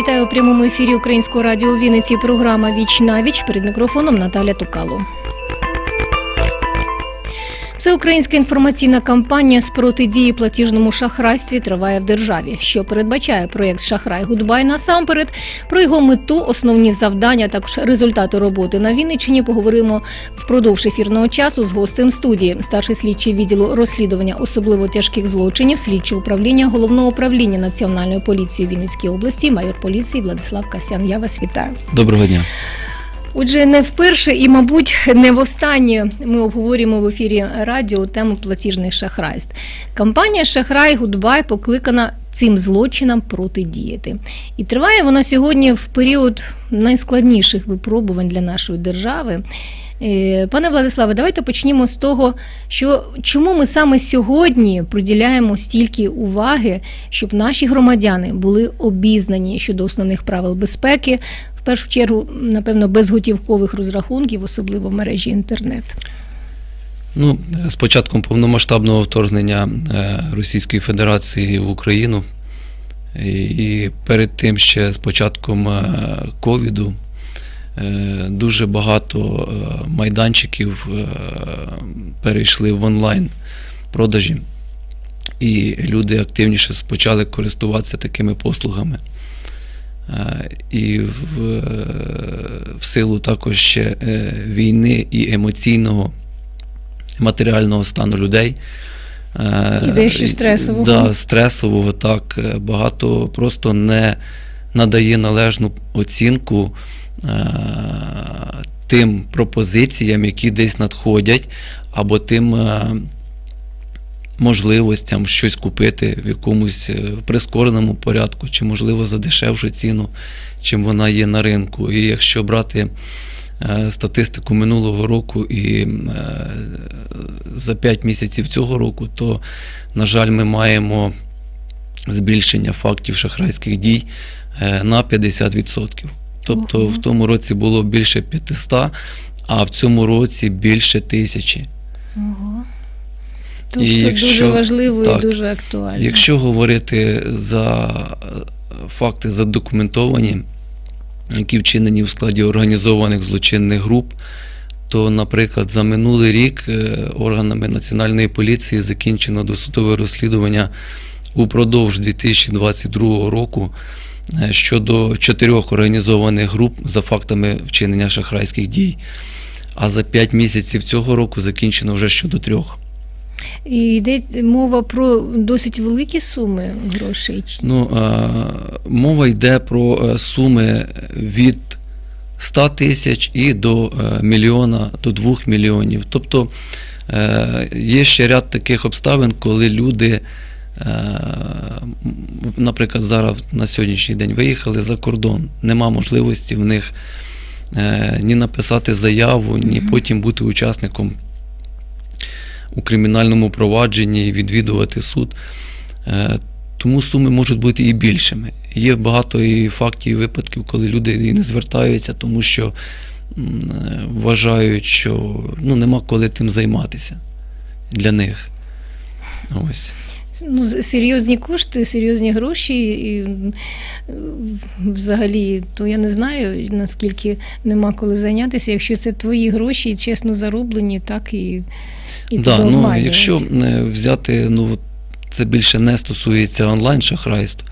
Вітаю у прямому ефірі Українського радіо Вінниці. Програма Віч на віч перед мікрофоном Наталя Тукало. Всеукраїнська інформаційна кампанія з протидії платіжному шахрайстві триває в державі. Що передбачає проєкт Шахрай Гудбай насамперед про його мету, основні завдання, також результати роботи на Вінниччині поговоримо впродовж ефірного часу з гостем студії, старший слідчий відділу розслідування особливо тяжких злочинів, слідчого управління головного управління Національної поліції Вінницькій області, майор поліції Владислав Касян. Я вас вітаю. Доброго дня. Отже, не вперше і, мабуть, не востаннє ми обговорюємо в ефірі радіо тему платіжних шахрайств. Кампанія Шахрай Гудбай покликана цим злочинам протидіяти. І триває вона сьогодні в період найскладніших випробувань для нашої держави. Е, Пане Владиславе, давайте почнімо з того, що чому ми саме сьогодні приділяємо стільки уваги, щоб наші громадяни були обізнані щодо основних правил безпеки, в першу чергу, напевно, безготівкових розрахунків, особливо в мережі інтернет. Ну, з початком повномасштабного вторгнення е, Російської Федерації в Україну і перед тим ще з початком е, ковіду е, дуже багато майданчиків перейшли в онлайн продажі, і люди активніше почали користуватися такими послугами. Е, І в, в силу також ще е, війни і емоційного матеріального стану людей. е, І дещо стресового. Да, стресового, так. Багато просто не надає належну оцінку тим пропозиціям, які десь надходять, або тим можливостям щось купити в якомусь е, прискореному порядку, чи, можливо, за дешевшу ціну, чим вона є на ринку. І якщо брати е, статистику минулого року і е, за 5 місяців цього року, то, на жаль, ми маємо збільшення фактів шахрайських дій на 50%. Тобто в тому році було більше 500, а в цьому році більше тисячі. Ого. Тобто І якщо- дуже важливо так, і дуже актуально. Якщо говорити за е, факти задокументовані, які вчинені в складі організованих злочинних груп, то, наприклад, за минулий рік е, органами Національної поліції закінчено досудове розслідування упродовж 2022 року е, щодо чотирьох організованих груп за фактами вчинення шахрайських дій. А за 5 місяців цього року закінчено вже щодо трьох. І йде мова про досить великі суми грошей. Ну, е, мова йде про е, суми від 100 тисяч і до е, мільйона, до 2 мільйонів. Тобто е, є ще ряд таких обставин, коли люди, наприклад, зараз на сьогоднішній день виїхали за кордон. Нема можливості в них ні написати заяву, ні потім бути учасником у кримінальному провадженні і відвідувати суд. Е, Тому суми можуть бути і більшими. Є багато і фактів, і випадків, коли люди і не звертаються, тому що е, вважають, що ну, нема коли тим займатися для них. Ось. Ну, серйозні кошти, серйозні гроші, і взагалі, то я не знаю, наскільки нема коли зайнятися. Якщо це твої гроші, чесно зароблені, так і, і да, ну, якщо е, взяти, ну, це більше не стосується онлайн-шахрайств,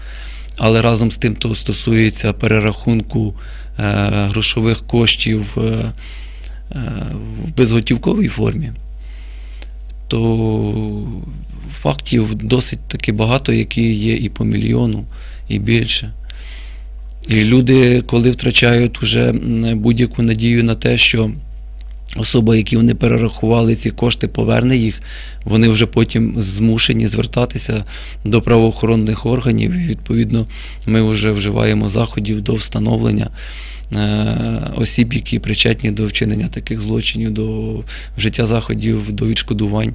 але разом з тим то стосується перерахунку е, грошових коштів е, е, в безготівковій формі, то фактів досить таки багато, які є і по мільйону, і більше. І люди, коли втрачають уже будь-яку надію на те, що особа, які вони перерахували ці кошти, поверне їх, вони вже потім змушені звертатися до правоохоронних органів. І, відповідно, ми вже вживаємо заходів до встановлення е, осіб, які причетні до вчинення таких злочинів, до вжиття заходів до відшкодувань,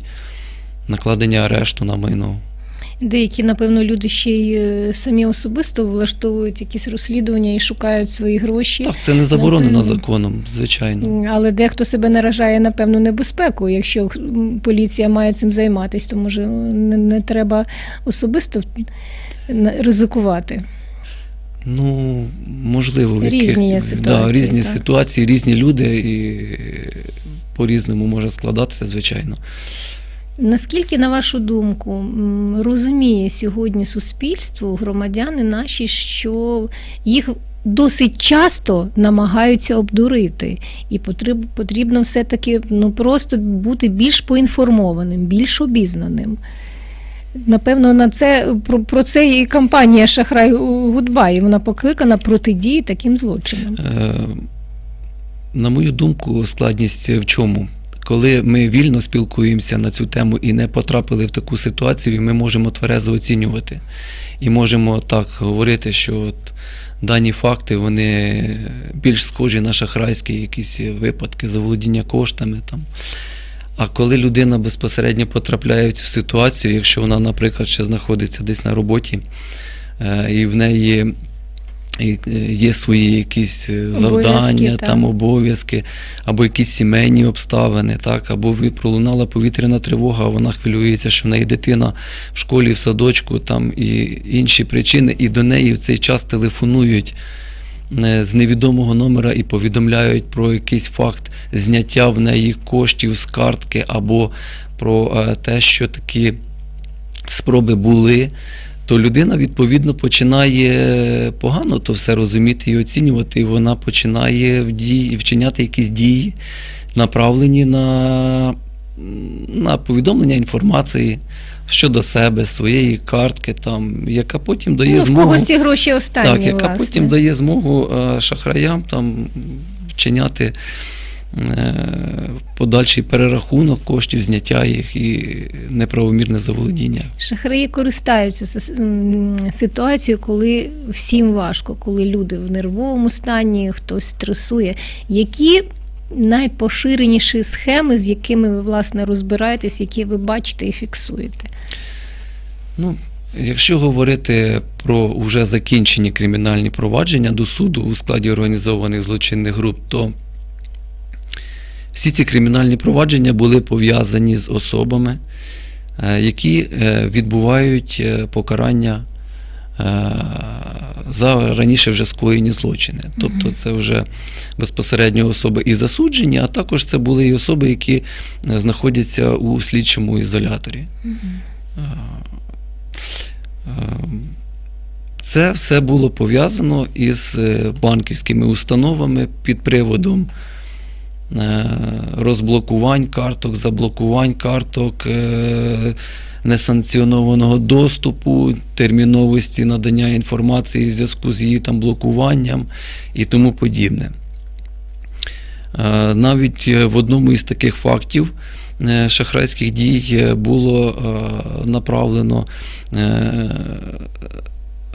накладення арешту на майно. Деякі, напевно, люди ще й е, самі особисто влаштовують якісь розслідування і шукають свої гроші. Так, це не заборонено Напевно. законом, звичайно. Але дехто себе наражає на певну небезпеку. Якщо поліція має цим займатися, то може не, не треба особисто ризикувати. Ну, можливо, в Різні є ситуації, Да, різні так. ситуації, різні люди, і по-різному може складатися, звичайно. Наскільки, на вашу думку, розуміє сьогодні суспільство, громадяни наші, що їх досить часто намагаються обдурити, і потрібно все-таки ну, просто бути більш поінформованим, більш обізнаним. Напевно, на це про, про це і кампанія Шахрай Гудбай. Вона покликана протидії таким злочинам. Е, На мою думку, складність в чому? Коли ми вільно спілкуємося на цю тему і не потрапили в таку ситуацію, ми можемо тверезо оцінювати. І можемо так говорити, що от дані факти вони більш схожі на шахрайські якісь випадки заволодіння коштами. Там. А коли людина безпосередньо потрапляє в цю ситуацію, якщо вона, наприклад, ще знаходиться десь на роботі, е, і в неї є свої якісь е, завдання, так. там обов'язки, або якісь сімейні обставини, так, або пролунала повітряна тривога, а вона хвилюється, що в неї дитина в школі, в садочку, там і інші причини, і до неї в цей час телефонують е, з невідомого номера і повідомляють про якийсь факт зняття в неї коштів з картки, або про е, те, що такі спроби були, то людина відповідно починає погано то все розуміти і оцінювати, і вона починає в дії, вчиняти якісь дії, направлені на, на повідомлення інформації щодо себе, своєї картки, там, яка потім дає Ну, змогу. когось ці гроші останні, Так, яка власне. потім дає змогу е, шахраям там вчиняти подальший перерахунок коштів, зняття їх і неправомірне заволодіння. Шахраї користаються ситуацією, коли всім важко, коли люди в нервовому стані, хтось стресує. Які найпоширеніші схеми, з якими ви власне розбираєтесь, які ви бачите і фіксуєте? Ну, якщо говорити про вже закінчені кримінальні провадження до суду у складі організованих злочинних груп, то всі ці кримінальні провадження були пов'язані з особами, е, які е, відбувають е, покарання за раніше вже скоєні злочини. Тобто це вже безпосередньо особи і засуджені, а також це були і особи, які знаходяться у слідчому ізоляторі. Це все було пов'язано із банківськими установами під приводом розблокувань карток, заблокувань карток, е, несанкціонованого доступу, терміновості надання інформації в зв'язку з її там блокуванням і тому подібне. Е, Навіть е, в одному із таких фактів е, шахрайських дій е, було е, направлено е,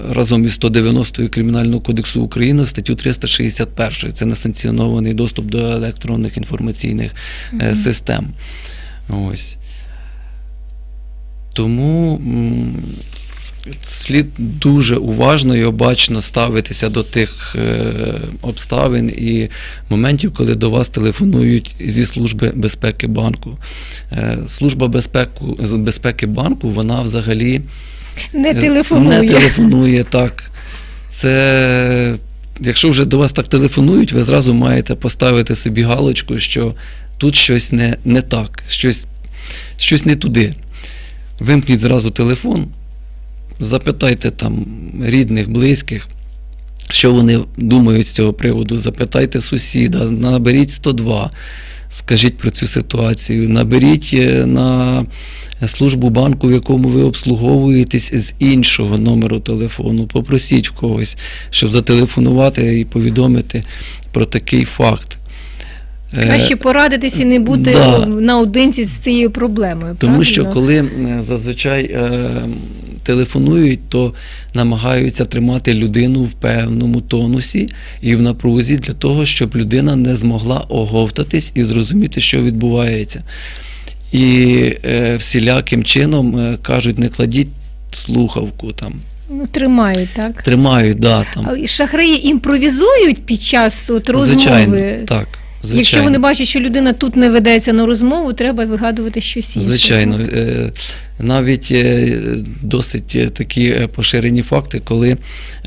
разом із 190 Кримінального кодексу України статтю 361. Це несанкціонований доступ до електронних інформаційних Мгм. систем. Ось. Тому слід дуже уважно і обачно ставитися до тих е, обставин і моментів, коли до вас телефонують зі служби безпеки банку. Е, Служба безпеку, безпеки банку, вона взагалі Не Е, телефонує. Не телефонує так. Це, якщо вже до вас так телефонують, ви зразу маєте поставити собі галочку, що тут щось не, не так, щось, щось не туди. Вимкніть зразу телефон, запитайте там рідних, близьких, що вони думають з цього приводу. Запитайте сусіда, наберіть 102, скажіть про цю ситуацію, наберіть е, на службу банку, в якому ви обслуговуєтесь з іншого номеру телефону. Попросіть в когось, щоб зателефонувати і повідомити про такий факт. Е, Краще порадитись і не бути да. наодинці з цією проблемою. Тому що коли е, зазвичай е, телефонують, то намагаються тримати людину в певному тонусі і в напрузі для того, щоб людина не змогла оговтатись і зрозуміти, що відбувається. І е, всіляким чином е, кажуть, не кладіть слухавку там. Ну, тримають, так? Тримають, да, там. Шахраї імпровізують під час от, розмови. Звичайно, так. Звичайно. Якщо вони бачать, що людина тут не ведеться на розмову, треба вигадувати щось інше. Звичайно, Е, навіть е, досить е, такі е, поширені факти, коли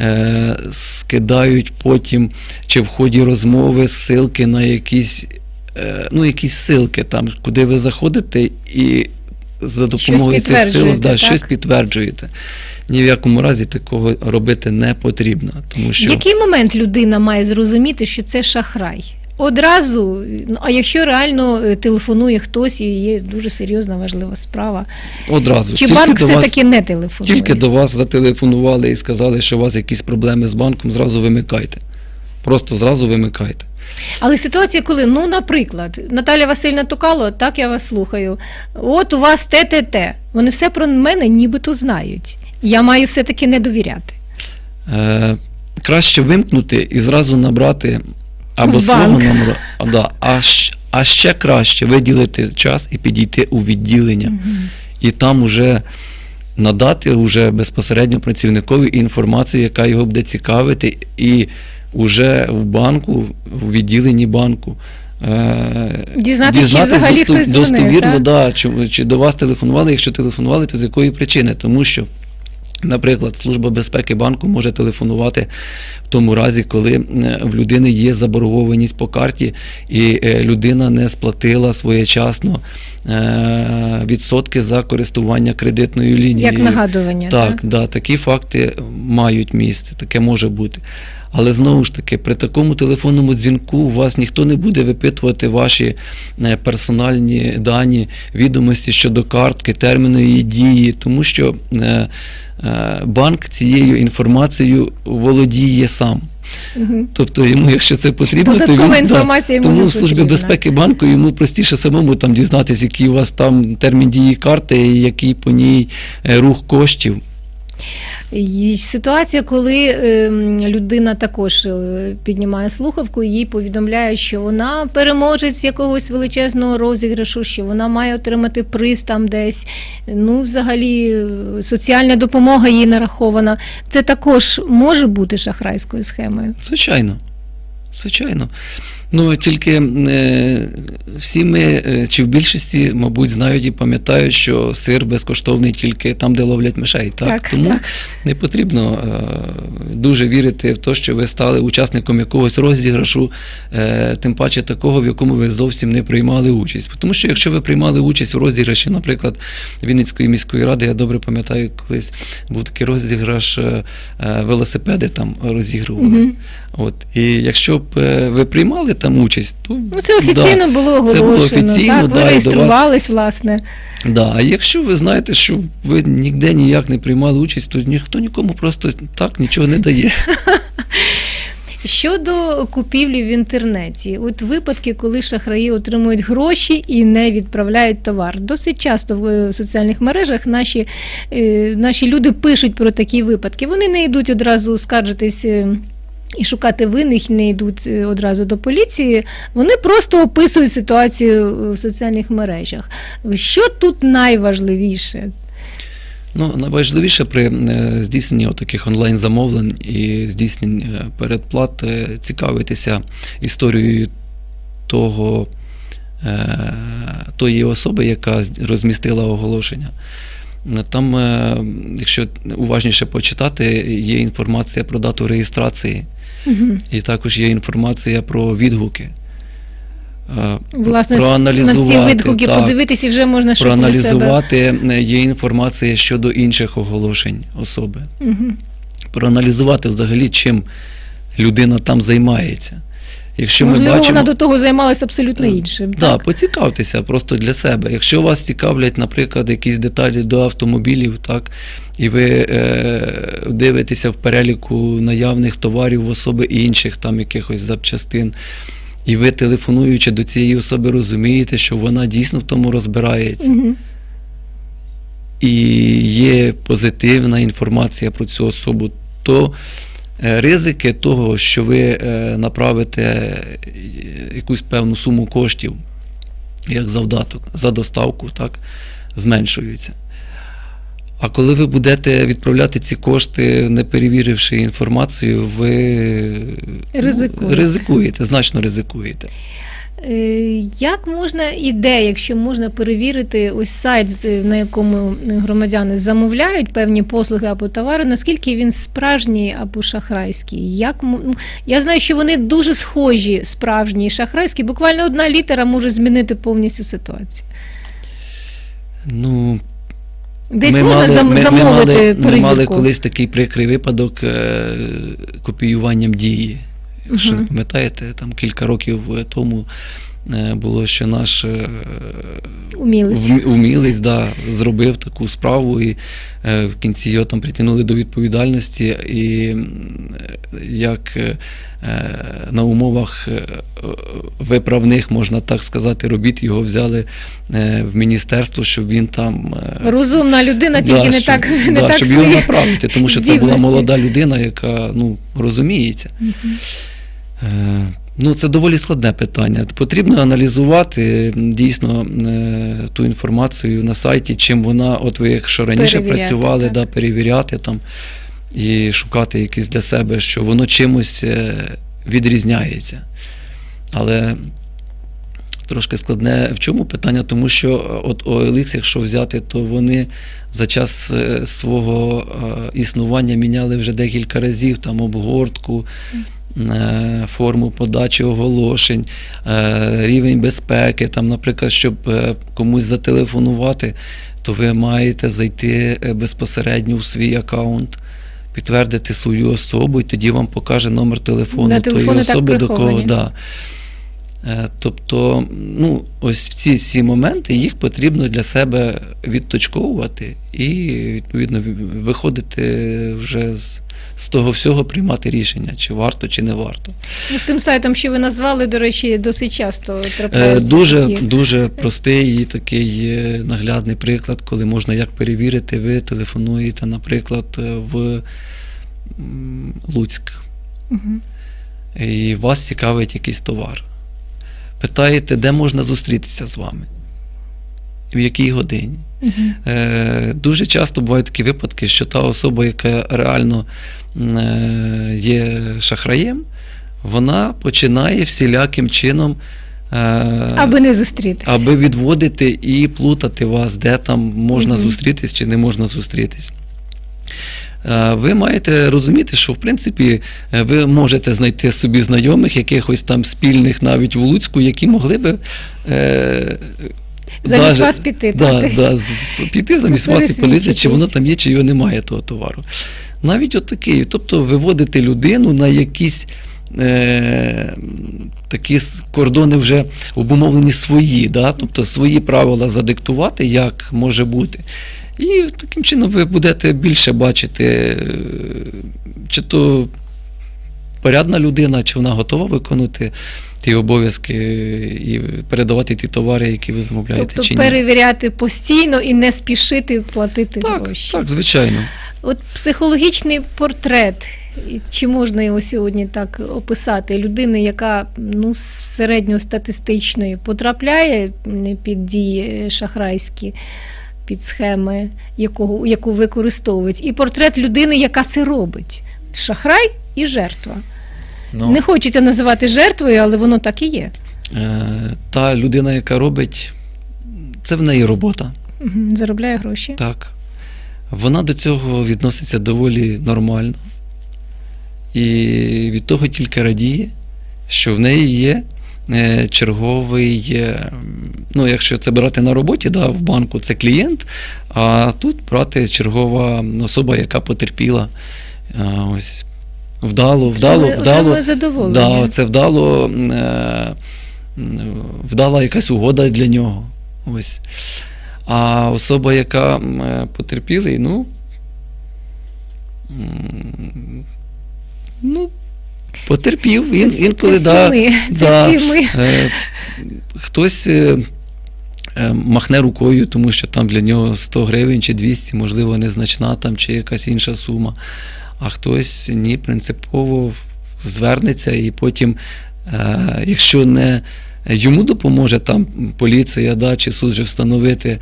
е, скидають потім чи в ході розмови ссылки на якісь, е, ну, якісь ссылки, там, куди ви заходите і за допомогою цих ссылок підтверджуєте, да, так? щось підтверджуєте. Ні в якому разі такого робити не потрібно. Тому що В який момент людина має зрозуміти, що це шахрай? Одразу, ну, а якщо реально е, телефонує хтось і є дуже серйозна важлива справа, одразу чи тільки банк все-таки не телефонує? Тільки до вас зателефонували і сказали, що у вас якісь проблеми з банком, зразу вимикайте. Просто зразу вимикайте. Але ситуація, коли, ну, наприклад, Наталя Васильівна Тукало, так я вас слухаю. От у вас ТТТ. Вони все про мене нібито знають. Я маю все-таки не довіряти. Е, краще вимкнути і зразу набрати або свого банк. номера, а, да, а, а ще краще виділити час і підійти у відділення. І там уже надати уже безпосередньо працівникові інформацію, яка його буде цікавити, і уже в банку, в відділенні банку. е, Дізнатися, чи взагалі хтось дзвонив, достовірно, так? да, чи, чи до вас телефонували, якщо телефонували, то з якої причини? Тому що. Наприклад, Служба безпеки банку може телефонувати в тому разі, коли е, в людини є заборгованість по карті, і е, людина не сплатила своєчасно е, відсотки за користування кредитною лінією. Як нагадування. Так, да, такі факти мають місце, таке може бути. Але знову ж таки, при такому телефонному дзвінку у вас ніхто не буде випитувати ваші персональні дані, відомості щодо картки, терміну її дії, тому що банк цією інформацією володіє сам. Угу. Тобто йому, якщо це потрібно, то він, да, інформація йому тому в службі потрібна. безпеки банку йому простіше самому там дізнатися, який у вас там термін дії карти, і який по ній е, рух коштів. І Ситуація, коли ем, людина також е, піднімає слухавку, їй повідомляють, що вона переможець якогось величезного розіграшу, що вона має отримати приз там десь. Ну, взагалі, соціальна допомога їй нарахована. Це також може бути шахрайською схемою. Звичайно. Звичайно. Ну тільки е, всі ми, е, чи в більшості, мабуть, знають і пам'ятають, що сир безкоштовний тільки там, де ловлять мишей. Так? Так, Тому так. не потрібно е, дуже вірити в те, що ви стали учасником якогось розіграшу, тим паче такого, в якому ви зовсім не приймали участь. Тому що якщо ви приймали участь у розіграші, наприклад, Вінницької міської ради, я добре пам'ятаю, колись був такий розіграш, велосипеди там розігрували. Мгм. От. І якщо б ви приймали там участь, то Ну, це офіційно було це оголошено. було офіційно, так, да, ви реєструвались, власне. Да. А якщо ви знаєте, що ви ніде ніяк не приймали участь, то ніхто нікому просто так нічого не дає. Щодо купівлі в інтернеті, от випадки, коли шахраї отримують гроші і не відправляють товар. Досить часто в е, соціальних мережах наші, е, наші люди пишуть про такі випадки. Вони не йдуть одразу скаржитись. І шукати винних не йдуть е, одразу до поліції. Вони просто описують ситуацію е, в соціальних мережах. Що тут найважливіше? Ну, найважливіше при е, здійсненні таких онлайн-замовлень і здійсненні передплат цікавитися історією того, тої особи, яка розмістила оголошення. Там, якщо уважніше почитати, є інформація про дату реєстрації, Мгм. і також є інформація про відгуки. Власне, проаналізувати, на ці проаналізувати, відгуки так, подивитися і вже можна щось для себе. е, є інформація щодо інших оголошень особи. Угу. Проаналізувати взагалі, чим людина там займається. Якщо Можливо, ми бачимо, вона до того займалася абсолютно Е, іншим. Да, так? поцікавтеся просто для себе. Якщо вас цікавлять, наприклад, якісь деталі до автомобілів, так, і ви е, дивитеся в переліку наявних товарів в особи інших там якихось запчастин, і ви, телефонуючи до цієї особи, розумієте, що вона дійсно в тому розбирається. Мгм. і є позитивна інформація про цю особу, то ризики того, що ви е, направите е, якусь певну суму коштів як завдаток за доставку, так, зменшуються. А коли ви будете відправляти ці кошти, не перевіривши інформацію, ви ну, Ризикуєте. ризикуєте, значно ризикуєте. Е, Як можна і де, якщо можна перевірити ось сайт, на якому громадяни замовляють певні послуги або товари, наскільки він справжній або шахрайський? Як ну, я знаю, що вони дуже схожі, справжні і шахрайські. Буквально одна літера може змінити повністю ситуацію. Ну, Десь ми можна мали, зам- ми, ми замовити мали, ми мали колись такий прикрий випадок е, копіюванням дії. Якщо не пам'ятаєте, там кілька років тому е, було, що наш е, Умілець. умілець да, зробив таку справу, і е, в кінці його там притягнули до відповідальності. І як на умовах виправних, можна так сказати, робіт його взяли в міністерство, щоб він там. Розумна людина, тільки Да, не щоб- так, не да, так щоб його направити, тому що це була молода людина, яка ну, розуміється. Мгм. Е, Ну, це доволі складне питання. Потрібно аналізувати дійсно е, ту інформацію на сайті, чим вона, от ви якщо раніше Перевіряти, працювали, так. да, перевіряти там і шукати якісь для себе, що воно чимось е, відрізняється. Але трошки складне в чому питання, тому що от OLX, якщо взяти, то вони за час свого існування міняли вже декілька разів там обгортку, форму подачі оголошень, е, рівень безпеки. Там, наприклад, щоб е, комусь зателефонувати, то ви маєте зайти е, безпосередньо у свій аккаунт. Підтвердити свою особу, і тоді вам покаже номер телефону тої особи, до кого да. Е, Тобто, ну, ось в ці всі моменти їх потрібно для себе відточковувати і, відповідно, виходити вже з, з того всього, приймати рішення, чи варто, чи не варто. Ну, з тим сайтом, що ви назвали, до речі, досить часто Е, трапляються Дуже, такі. дуже простий і такий е, наглядний приклад, коли можна як перевірити, ви телефонуєте, наприклад, е, в Луцьк. Мгм. і вас цікавить якийсь товар. Питаєте, де можна зустрітися з вами? В якій годині? Е, дуже часто бувають такі випадки, що та особа, яка реально е, є шахраєм, вона починає всіляким чином. е, Аби не зустрітися. аби відводити і плутати вас, де там можна Мгм. зустрітись чи не можна зустрітись. Е, Ви маєте розуміти, що в принципі ви можете знайти собі знайомих, якихось там спільних навіть в Луцьку, які могли би. Е, Замість вас піти. Да, да, піти замість вас і подивитися, чи воно там є, чи його немає того товару. Навіть от такий, тобто виводити людину на якісь е, такі кордони вже обумовлені свої, да? тобто свої правила задиктувати, як може бути. І таким чином ви будете більше бачити, е, чи то порядна людина, чи вона готова виконувати ті обов'язки і передавати ті товари, які ви замовляєте. Тобто чи ні. перевіряти постійно і не спішити платити Так, гроші. так, звичайно. От психологічний портрет, чи можна його сьогодні так описати? Людини, яка ну, середньостатистичної потрапляє під дії шахрайські, під схеми, якого, яку використовують, і портрет людини, яка це робить. Шахрай і жертва. Ну, Не хочеться називати жертвою, але воно так і є. е, та людина, яка робить, це в неї робота. Мгм, Заробляє гроші. Так. Вона до цього відноситься доволі нормально. І від того тільки радіє, що в неї є е, черговий, е, ну, якщо це брати на роботі, да, в банку це клієнт, а тут брати чергова особа, яка потерпіла. А, ось. Вдало, вдало, Отримує- вдало. Да, це вдало, е, вдала якась угода для нього. Ось. А особа, яка м, потерпілий, ну. Ну, потерпів, Це ін, всі- інколи, це да, всі ми. Це да, всі ми. Е, хтось е, е, махне рукою, тому що там для нього 100 гривень чи 200, можливо, незначна там, чи якась інша сума. А хтось ні, принципово звернеться і потім, е, якщо не йому допоможе там поліція да, чи суд же встановити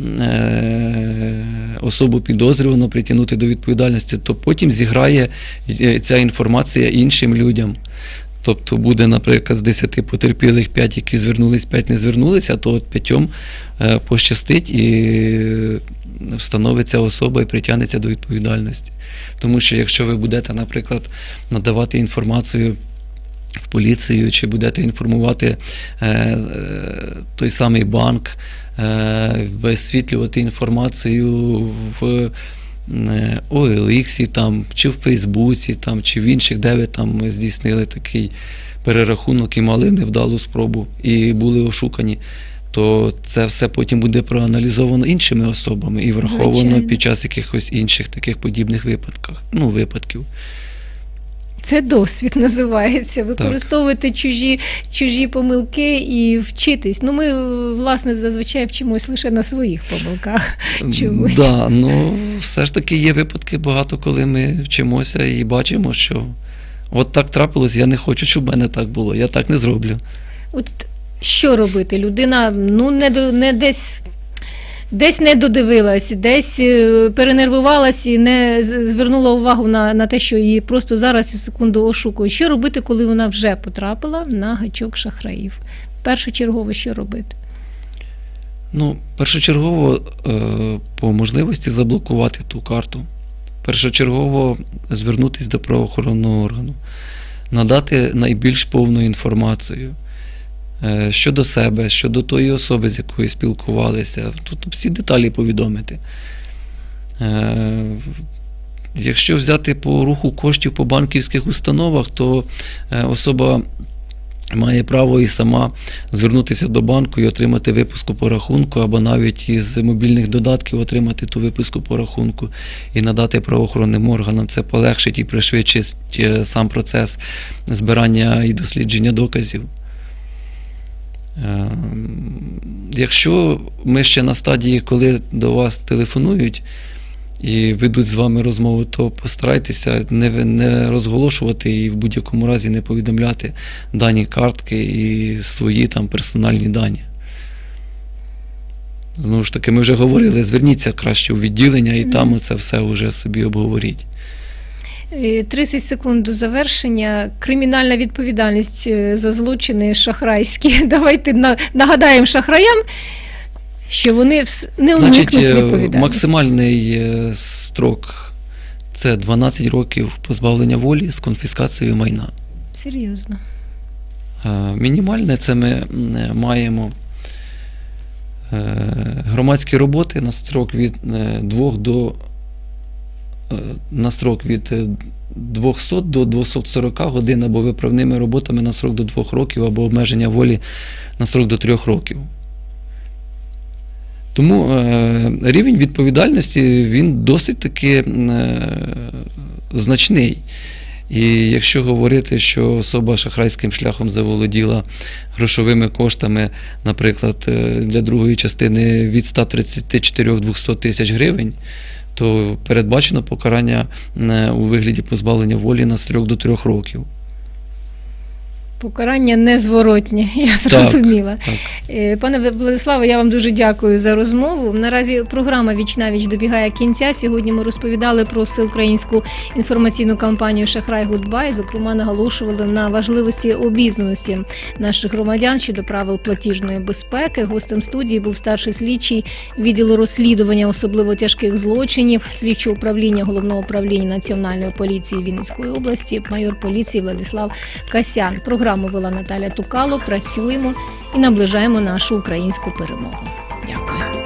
е, особу підозрювану, притягнути до відповідальності, то потім зіграє е, ця інформація іншим людям. Тобто буде, наприклад, з 10 потерпілих 5, які звернулись, 5 не звернулися, то от п'ятьом е, пощастить і е, встановиться особа і притягнеться до відповідальності. Тому що якщо ви будете, наприклад, надавати інформацію в поліцію, чи будете інформувати е, е, той самий банк, е, висвітлювати інформацію в OLX, там, чи в Фейсбуці, там, чи в інших, де ви там здійснили такий перерахунок і мали невдалу спробу, і були ошукані. То це все потім буде проаналізовано іншими особами і враховано Звичайно. під час якихось інших таких подібних випадках, ну, випадків. Це досвід називається. Використовувати чужі, чужі помилки і вчитись. Ну, ми, власне, зазвичай вчимось лише на своїх помилках. Чомусь. Да, ну все ж таки є випадки багато, коли ми вчимося і бачимо, що от так трапилось, я не хочу, щоб в мене так було, я так не зроблю. От що робити? Людина ну, не, до- не десь. Десь не додивилась, десь е, перенервувалась і не звернула увагу на, на те, що її просто зараз цю секунду ошукують. Що робити, коли вона вже потрапила на гачок шахраїв? Першочергово, що робити? Ну, першочергово е, по можливості заблокувати ту карту. Першочергово звернутися до правоохоронного органу, надати найбільш повну інформацію щодо себе, щодо тої особи, з якою спілкувалися. Тут всі деталі повідомити. Е, Якщо взяти по руху коштів по банківських установах, то е, особа має право і сама звернутися до банку і отримати випуску по рахунку, або навіть із мобільних додатків отримати ту випуску по рахунку і надати правоохоронним органам. Це полегшить і пришвидшить е, сам процес збирання і дослідження доказів. Е, Якщо ми ще на стадії, коли до вас телефонують і ведуть з вами розмову, то постарайтеся не, не розголошувати і в будь-якому разі не повідомляти дані картки і свої там персональні дані. Знову ж таки, ми вже говорили, зверніться краще у відділення і там це все вже собі обговоріть. Е, 30 секунд до завершення. Кримінальна відповідальність е, за злочини шахрайські. Давайте нагадаємо шахраям, що вони не уникнуть е, відповідальності. максимальний е, строк це 12 років позбавлення волі з конфіскацією майна. Серйозно. Мінімальне це ми маємо громадські роботи на строк від 2 до на строк від е, 200 до 240 годин або виправними роботами на срок до 2 років, або обмеження волі на срок до 3 років. Тому е, рівень відповідальності він досить таки е, значний. І якщо говорити, що особа шахрайським шляхом заволоділа грошовими коштами, наприклад, е, для другої частини від 134-200 тисяч гривень, то передбачено покарання е, у вигляді позбавлення волі на 3 до 3 років. Покарання незворотнє, я зрозуміла. Так. Е, Пане Владиславе, я вам дуже дякую за розмову. Наразі програма Віч на віч добігає кінця. Сьогодні ми розповідали про всеукраїнську інформаційну кампанію Шахрай Гудбай. Зокрема, наголошували на важливості обізнаності наших громадян щодо правил платіжної безпеки. Гостем студії був старший слідчий відділу розслідування особливо тяжких злочинів, слідчого управління головного управління національної поліції Вінницької області, майор поліції Владислав Касян. Програму вела Наталя Тукало. Працюємо і наближаємо нашу українську перемогу. Дякую.